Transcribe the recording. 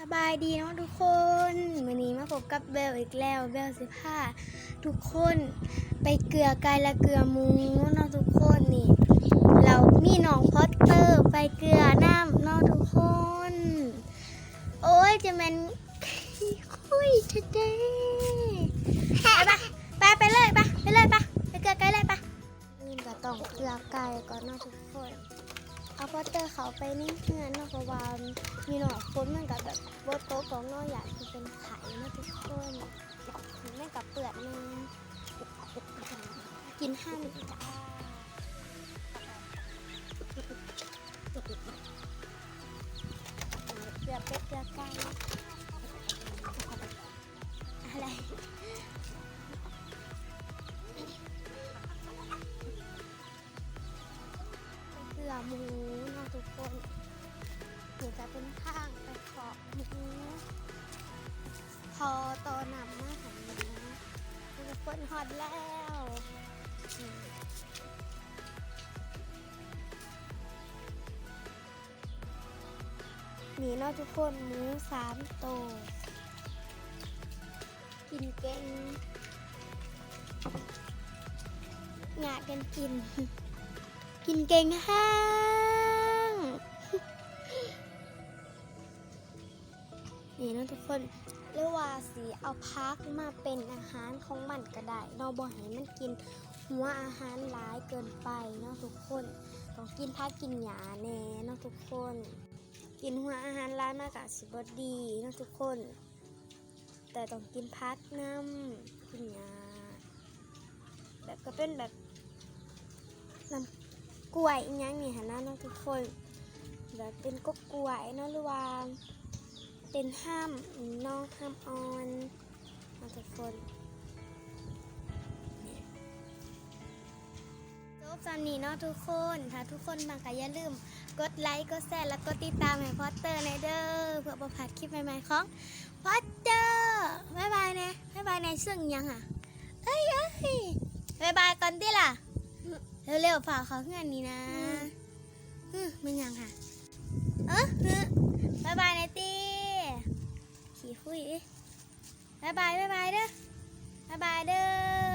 สบายดีเนาะทุกคนวันนี้มาพบกับเบลอีกแล้วเบลสิพาทุกคนไปเกลือไก่และเกลือหมูเนาะทุกคนนี่ เรามีน้องพอตเตอร์ไปเกลือน้ำเนาะทุกคน โอ้ยจะแมนคุยจะเด้ไปไปไปเลยปะไปเลยปะไปเกลือไก่เลยปะนี่ก็ต้องเกลือไก่ก่อนเนาะทุกคน เอาพอเตอร์เขาไปนี่เพื่อนนาะเพราะว่ามีหนอกคนมันกับแบบโบโต๊ะของนออยากที่เป็นไข่นะทุกคนแม่กับเปลือกนึงกินห้ามจ้าเปลือกเป็ดเปลือไก่อ อตอนำมาหันนะทุกคนฮอดแล้วนี่เนาะทุกคนหมูสามโตวกินเก่งงากันกิน กินเก่งห้า นี่นะทุกคนเรียกว่าสีเอาพักมาเป็นอาหารของมันก็ได้เราบ่ให้มันกินหัวอาหารหลายเกินไปเนาะทุกคน ต้องกินพักกินหยาแน่เนาะทุกคน กินหัวอาหารหลายมากอะสิบดีเนาะทุกคน แต่ต้องกินพักน้ำกินหยาแบบก็เป็นแบบน้ำกล้วยอีหยังนี่หันหน้าน้องทุกคนแบบเป็นกกกล้วยเนาะหรือว่า เป็นห้ามเน้องห้ามออนน้องทุกคนจบตอนนี้เนาะทุกคนถ้าทุกคนมาก็อย่าลืม กดไลค์กดแชร์แล้วก็ติดตามให้พอตเตอร์ในเด้อเพื่อประพลาดคลิปใหม่ๆของพอตเตอร์บ๊ายบายนะบ๊ายบายในซึ่งยังอะเอ้ยเอ้ยบ๊ายบายก่อนดิล่ะเร็วๆฝากเขาเพื่อนนี้นะฮึมันยังค่ะ เออฮึบายบายนายตีขี่คุยดิ บายบายบายบายเด้อบายบายเด้อ